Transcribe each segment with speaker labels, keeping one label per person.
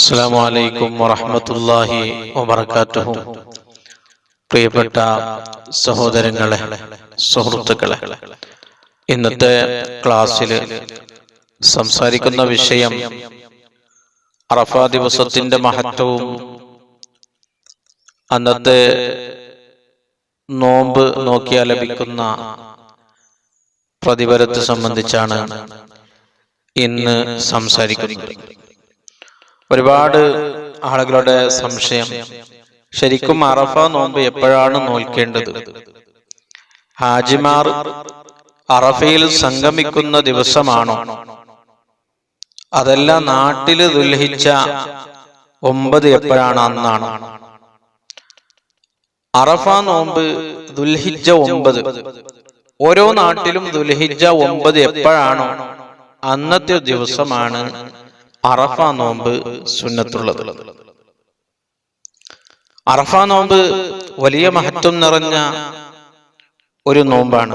Speaker 1: അസ്സാം വലൈക്കും വറഹമത്തല്ലാഹി വബർക്കാറ്റുഹു പ്രിയപ്പെട്ട സഹോദരങ്ങളെ സുഹൃത്തുക്കളെ ഇന്നത്തെ ക്ലാസ്സിൽ സംസാരിക്കുന്ന വിഷയം അറഫ ദിവസത്തിന്റെ മഹത്വവും അന്നത്തെ നോമ്പ് നോക്കിയാൽ ലഭിക്കുന്ന പ്രതിഫലത്തെ സംബന്ധിച്ചാണ് ഇന്ന് സംസാരിക്കുന്നത്. ഒരുപാട് ആളുകളുടെ സംശയം. ശരിക്കും അറഫ നോമ്പ് എപ്പോഴാണ് നോൽക്കേണ്ടത്? ഹാജിമാർ അറഫയിൽ സംഗമിക്കുന്ന ദിവസമാണോ? അതെല്ലാം നാട്ടിൽ ദുൽഹിച്ച ഒമ്പത് എപ്പോഴാണ് അന്നാണ്? അറഫ നോമ്പ് ദുൽഹിജ ഒമ്പത്. ഓരോ നാട്ടിലും ദുൽഹിജ ഒമ്പത് എപ്പോഴാണോ? അന്നത്തെ ദിവസമാണ് അറഫ നോമ്പ് സുന്നത്തുള്ളത്. അറഫ നോമ്പ് വലിയ മഹത്വം നിറഞ്ഞ ഒരു നോമ്പാണ്.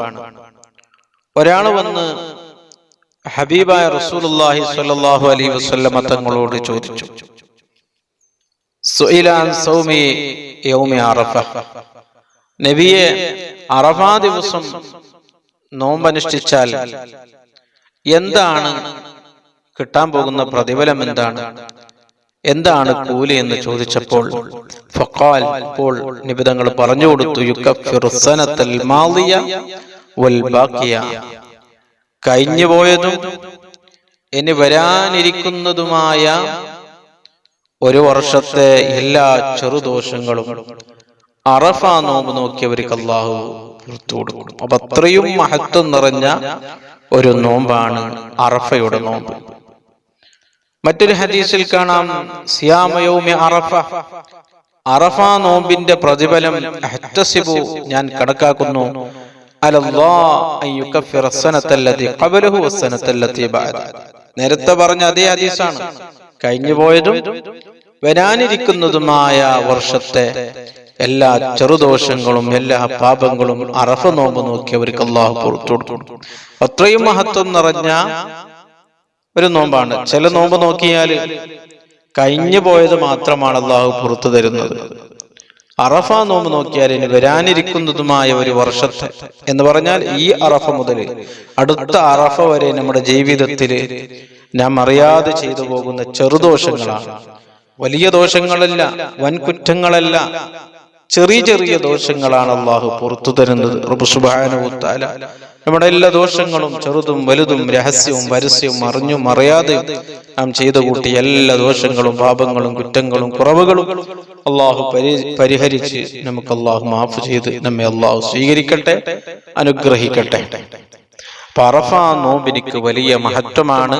Speaker 1: ഒരാൾ വന്ന് ഹബീബായ റസൂലുള്ളാഹി സ്വല്ലല്ലാഹു അലൈഹി വസല്ലമ തങ്ങളോട് ചോദിച്ചു സുഇലാൻ സൗമി നബിയെ അറഫ ദിവസം നോമ്പനുഷ്ഠിച്ചാൽ എന്താണ് കിട്ടാൻ പോകുന്ന പ്രതിഫലം എന്താണ്? എന്താണ് കൂലി എന്ന് ചോദിച്ചപ്പോൾ ഫഖാൽ ഇപ്പോൾ നിബിതങ്ങൾ പറഞ്ഞു കൊടുത്തു യുക്കഫിറു സനത്തൽ മാളിയ വൽ ബാക്കിയ കഴിഞ്ഞു പോയതും ഇനി വരാനിരിക്കുന്നതുമായ ഒരു വർഷത്തെ എല്ലാ ചെറുദോഷങ്ങളും അറഫ നോമ്പ് നോക്കിയവർക്ക് അള്ളാഹു പുറത്തു കൊടുക്കും. അപ്പൊ അത്രയും മഹത്വം നിറഞ്ഞ ഒരു നോമ്പാണ് അറഫയുടെ നോമ്പ്. മറ്റൊരു ഹദീസിൽ കാണാം സിയാമയോമി അറഫ. അറഫ. നോമ്പിന്റെ പ്രതിഫലം അഹ്തസിബു ഞാൻ കണക്കാക്കുന്നു. നേരത്തെ പറഞ്ഞ അതേ ഹദീസാണ്. കഴിഞ്ഞു പോയതും വരാനിരിക്കുന്നതുമായ വർഷത്തെ എല്ലാ ചെറുദോഷങ്ങളും എല്ലാ പാപങ്ങളും അറഫ നോമ്പ് നോക്കിയവർക്ക് അള്ളാഹു പുറത്തു കൊടുക്കും. അത്രയും മഹത്വം നിറഞ്ഞ ഒരു നോമ്പാണ്. ചില നോമ്പ് നോക്കിയാൽ കഴിഞ്ഞു പോയത് മാത്രമാണ് അള്ളാഹു പുറത്തു തരുന്നത്. അറഫ നോമ്പ് നോക്കിയാൽ ഇനി വരാനിരിക്കുന്നതുമായ ഒരു വർഷത്തെ എന്ന് പറഞ്ഞാൽ ഈ അറഫ മുതൽ അടുത്ത അറഫ വരെ നമ്മുടെ ജീവിതത്തിൽ നാം അറിയാതെ ചെയ്തു പോകുന്ന ചെറുദോഷങ്ങളാണ് വലിയ ദോഷങ്ങളല്ല വൻ കുറ്റങ്ങളല്ല ചെറിയ ചെറിയ ദോഷങ്ങളാണ് അള്ളാഹു പുറത്തു തരുന്നത്. നമ്മുടെ എല്ലാ ദോഷങ്ങളും ചെറുതും വലുതും രഹസ്യവും പരസ്യവും അറിഞ്ഞും അറിയാതെ നാം ചെയ്തു കൂട്ടി എല്ലാ ദോഷങ്ങളും പാപങ്ങളും കുറ്റങ്ങളും കുറവുകളും അള്ളാഹു പരി പരിഹരിച്ച് നമുക്ക് അള്ളാഹു മാഫ് ചെയ്ത് നമ്മെ അള്ളാഹു സ്വീകരിക്കട്ടെ അനുഗ്രഹിക്കട്ടെ. പറഫ നോമ്പിനിക്ക് വലിയ മഹത്വമാണ്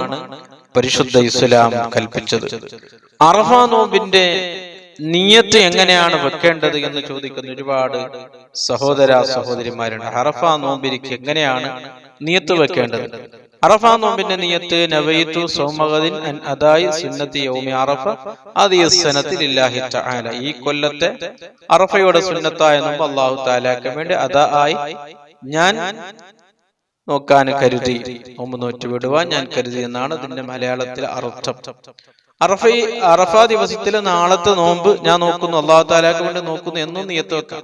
Speaker 1: പരിശുദ്ധ ഇസ്ലാം കൽപ്പിച്ചത്. അറഫ നോമ്പിന്റെ നീയത്ത് എങ്ങനെയാണ് വെക്കേണ്ടത് എന്ന് ചോദിക്കുന്ന ഒരുപാട് സഹോദര സഹോദരിമാരുണ്ട്. അറഫ നോമ്പിരിക്ക് എങ്ങനെയാണ് നീയത്ത് വെക്കേണ്ടത്? അറഫ നോമ്പിന്റെ നീയത്ത് നവയിത്തു സോമഗതിൻ അതായി സുന്നത്തി യൗമി അറഫ ആദിയസനത്തിൽ ഇല്ലാഹി തആല. ഈ കൊല്ലത്തെ അറഫയുടെ സുന്നത്തായ നോമ്പ് അല്ലാഹു തആലാക്ക് വേണ്ടി അതാ ആയി ഞാൻ നോക്കാൻ കരുതി. നോമ്പ് നോറ്റ് വിടുവാൻ ഞാൻ കരുതി എന്നാണ് ഇതിന്റെ മലയാളത്തിലെ അർത്ഥം. അറഫ അറഫ ദിവസത്തിലെ നാളത്തെ നോമ്പ് ഞാൻ നോക്കുന്നു അള്ളാഹു താലാക്ക് വേണ്ടി നോക്കുന്നു എന്നും നിയത്ത് വെക്കാം.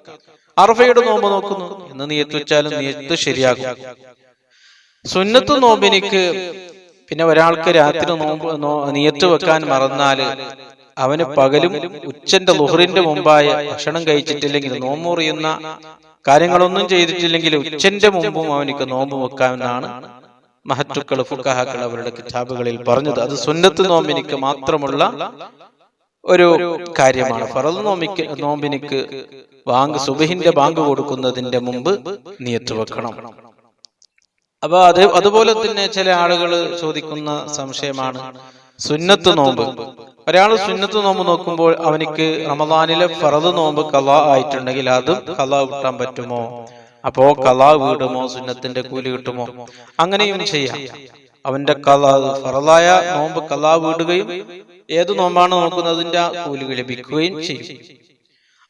Speaker 1: അറഫയുടെ നോമ്പ് നോക്കുന്നു എന്ന് നിയത്ത് വെച്ചാലും നിയത്ത് ശരിയാകും. സുന്നത്ത് നോമ്പിനിക്ക് പിന്നെ ഒരാൾക്ക് രാത്രി നോമ്പ് നിയത്ത് വെക്കാൻ മറന്നാൽ അവന് പകലും ഉച്ചന്റെ ലുഹറിന്റെ മുമ്പായ ഭക്ഷണം കഴിച്ചിട്ടില്ലെങ്കിൽ നോമ്പ് അറിയുന്ന കാര്യങ്ങളൊന്നും ചെയ്തിട്ടില്ലെങ്കിൽ ഉച്ചന്റെ മുമ്പും അവനിക്ക് നോമ്പ് വെക്കാമെന്നാണ് മഹത്തുക്കൾ ഫുക്കാഹാക്കൾ അവരുടെ കിതാബുകളിൽ പറഞ്ഞത് അത് സുന്നത്ത് നോമ്പിനിക്ക് മാത്രമുള്ള ഒരു കാര്യമാണ്. ഫറദ് നോമ്പിക്ക് നോമ്പിനിക്ക് ബാങ്ക് സുബഹിന്റെ ബാങ്ക് കൊടുക്കുന്നതിന്റെ മുമ്പ് നിയത്ത് വെക്കണം. അപ്പൊ അത് അതുപോലെ തന്നെ ചില ആളുകൾ ചോദിക്കുന്ന സംശയമാണ് സുന്നത്ത് നോമ്പ്. ഒരാൾ സുന്നത്ത് നോമ്പ് നോക്കുമ്പോൾ അവനിക്ക് റമദാനിലെ ഫറദ് നോമ്പ് കലാ ആയിട്ടുണ്ടെങ്കിൽ അതും കലാ വിട്ടാൻ പറ്റുമോ? അപ്പോ കലാ വീടുമോ? സുന്നത്തിന്റെ കൂലി കിട്ടുമോ? അങ്ങനെയും ചെയ്യാം. അവന്റെ കല ഫറലായ നോമ്പ് കലാ വീടുകയും ഏത് നോമ്പാണ് നോക്കുന്നതിന്റെ കൂലി ലഭിക്കുകയും ചെയ്യും.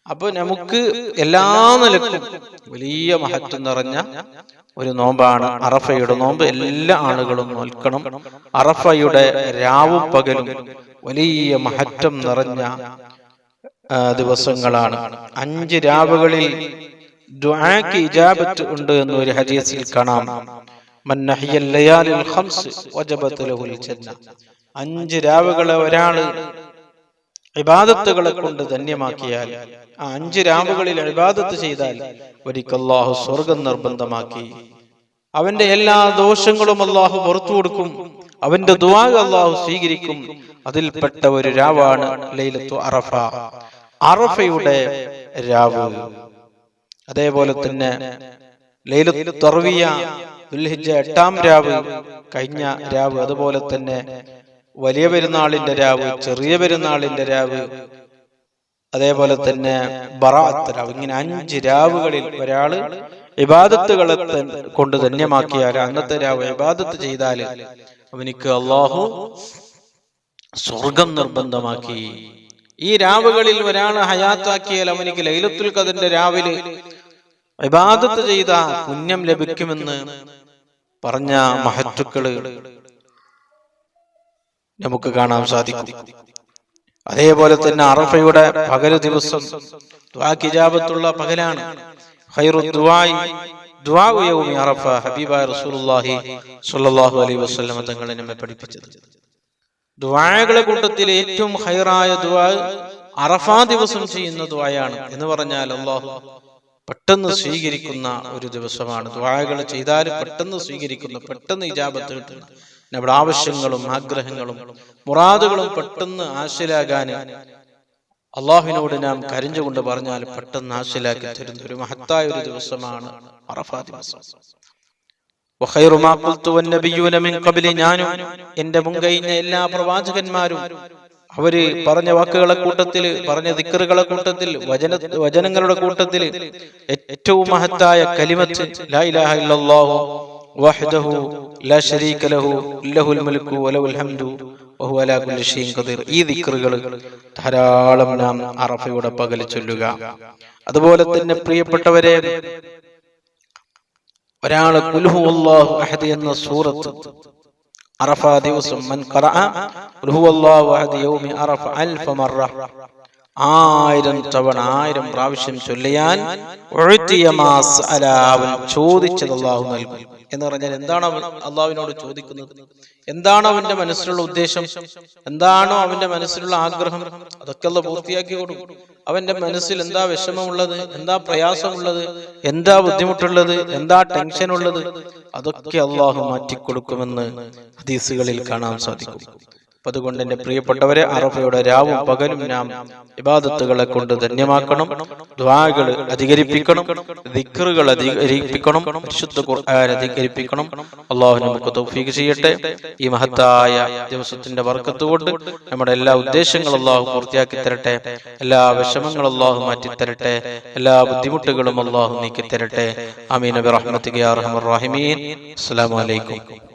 Speaker 1: അപ്പൊ നമുക്ക് എല്ലാ നിലക്കും വലിയ മഹത്വം നിറഞ്ഞ ഒരു നോമ്പാണ് അറഫയുടെ നോമ്പ്. എല്ലാ ആളുകളും നോൽക്കണം. അറഫയുടെ രാവും പകലും വലിയ മഹത്വം നിറഞ്ഞ ദിവസങ്ങളാണ്. അഞ്ച് രാവുകളിൽ ദുആക്ക് ഇജാബത്ത് ഉണ്ട് എന്ന് ഒരു ഹദീസിൽ കാണാം. അഞ്ച് രാവുകളെ ഒരാൾ ഇബാദത്തുകളെ കൊണ്ട് ധന്യമാക്കിയാൽ ആ അഞ്ച് രാവുകളിൽ ഇബാദത്ത് ചെയ്താൽ ഒരിക്കൽ അല്ലാഹു സ്വർഗം നിർബന്ധമാക്കി. അവന്റെ എല്ലാ ദോഷങ്ങളും അള്ളാഹു പുറത്തു കൊടുക്കും. അവന്റെ ദുആ അള്ളാഹു സ്വീകരിക്കും. അതിൽപ്പെട്ട ഒരു രാവാണ് ലൈലത്തു അറഫ. അറഫയുടെ രാവ്. അതേപോലെ തന്നെ ലൈലു തർവിയ ദുൽഹിജ്ജ എട്ടാം രാവ് കഴിഞ്ഞ രാവ് അതുപോലെ തന്നെ വലിയ പെരുന്നാളിന്റെ രാവ് ചെറിയ പെരുന്നാളിന്റെ രാവ് അതേപോലെ തന്നെ ബറാത്ത് രാവ്. ഇങ്ങനെ അഞ്ച് രാവുകളിൽ ഒരാൾ ഇബാദത്തുകളെ കൊണ്ട് ധന്യമാക്കിയാൽ അന്നത്തെ രാവ് ഇബാദത്ത് ചെയ്താൽ അവനിക്ക് അള്ളാഹു സ്വർഗം നിർബന്ധമാക്കി. ഈ രാവുകളിൽ ഒരാൾ ഹയാത്താക്കിയാൽ അവനിക്ക് ലൈലത്തുൽ കതിന്റെ രാവിലെ ഇബാദത്ത് ചെയ്ത പുണ്യം ലഭിക്കുമെന്ന് പറഞ്ഞ മഹത്തുക്കൾ നമുക്ക് കാണാൻ സാധിക്കും. അതേപോലെ തന്നെ അറഫയുടെ പകൽ ദിവസം ദ്വാക്കിജാബത്തുള്ള പകലാണ്. അറഫ ഹബീബായ റസൂലുള്ളാഹി സ്വല്ലല്ലാഹു അലൈഹി വസല്ലം തങ്ങളെ നമ്മെ പഠിപ്പിച്ചത്. ദുആകളുടെ കൂട്ടത്തിൽ ഏറ്റവും ഹൈറായ ദുആ അറഫാ ദിവസം ചെയ്യുന്ന ദുആയാണ് എന്ന് പറഞ്ഞാൽ അള്ളാഹു പെട്ടെന്ന് സ്വീകരിക്കുന്ന ഒരു ദിവസമാണ്. ദുആകൾ ചെയ്താൽ പെട്ടെന്ന് സ്വീകരിക്കുന്ന പെട്ടെന്ന് ഇജാബത്ത് കിട്ടുന്ന നമ്മുടെ ആവശ്യങ്ങളും ആഗ്രഹങ്ങളും മുറാദുകളും പെട്ടെന്ന് ആശിലാകാൻ അള്ളാഹുവിനോട് നാം കരിഞ്ഞുകൊണ്ട് പറഞ്ഞാൽ പെട്ടെന്ന് ആശിലാക്കി തരുന്ന ഒരു മഹത്തായ ഒരു ദിവസമാണ് അറഫാ ദിവസം. ഞാനും എന്റെ മുൻകഴിഞ്ഞ എല്ലാ പ്രവാചകന്മാരും അവർ പറഞ്ഞ വാക്കുകളെ കൂട്ടത്തിൽ പറഞ്ഞ ദിക്കറുകളെ കൂട്ടത്തിൽ വചന വചനങ്ങളുടെ കൂട്ടത്തിൽ ഏറ്റവും മഹത്തായ കലിമത്ത് ഇല്ലല്ലാഹു വഹ്ദഹു ലാ ശരീക ലഹു ലഹുൽ മുൽക്കു വലഹുൽ ഹംദു വഹു അലാ കുല്ലി ഷൈഇൻ ഖദീർ. ഈ ധാരാളം നാം അറഫയുടെ പകൽ ചൊല്ലുക. അതുപോലെ തന്നെ പ്രിയപ്പെട്ടവരെ ഒരാൾ കുൽഹു അല്ലാഹു അഹദ് എന്ന സൂറത്ത് അറഫ ദിവസം മൻ ഖറഅ കുൽഹു അല്ലാഹു അഹദ് യൗമി അറഫ അൽഫ മറ ആയിരം തവണ ആയിരം പ്രാവശ്യം സഅല, അവൻ ചോദിച്ചത് അള്ളാഹു നൽകും. എന്ന് പറഞ്ഞാൽ എന്താണ് അവൻ അള്ളാഹുവിനോട് ചോദിക്കുന്നത്? എന്താണ് അവന്റെ മനസ്സിലുള്ള ഉദ്ദേശം? എന്താണോ അവന്റെ മനസ്സിലുള്ള ആഗ്രഹം? അതൊക്കെ അല്ല പൂർത്തിയാക്കി കൊടുക്കും അവന്റെ മനസ്സിൽ എന്താ വിഷമമുള്ളത്? എന്താ പ്രയാസമുള്ളത്? എന്താ ബുദ്ധിമുട്ടുള്ളത്? എന്താ ടെൻഷൻ ഉള്ളത് അതൊക്കെ അള്ളാഹു മാറ്റിക്കൊടുക്കുമെന്ന് ഹദീസുകളിൽ കാണാൻ സാധിക്കും. അതുകൊണ്ട് എന്റെ പ്രിയപ്പെട്ടവരെ അറഫയുടെ രാവും പകലും നാം ഇബാദത്തുകളെ കൊണ്ട് ധന്യമാക്കണം. ദ്വാകൾ അധികരിപ്പിക്കണം. ദിക്കറുകൾ അധികരിപ്പിക്കണം. പരിശുദ്ധ ഖുർആൻ അധികരിപ്പിക്കണം. അള്ളാഹു നമുക്ക് തൗഫീഖ് ചെയ്യട്ടെ. ഈ മഹത്തായ ദിവസത്തിന്റെ വർക്കത്ത് കൊണ്ട് നമ്മുടെ എല്ലാ ഉദ്ദേശങ്ങളും അള്ളാഹു പൂർത്തിയാക്കി തരട്ടെ. എല്ലാ വിഷമങ്ങളും അള്ളാഹു മാറ്റി തരട്ടെ എല്ലാ ബുദ്ധിമുട്ടുകളും അള്ളാഹു നീക്കി തരട്ടെ അമീൻ അബി റഹ്മത്തിക്ക് അസ്സലാമു അലൈക്കും.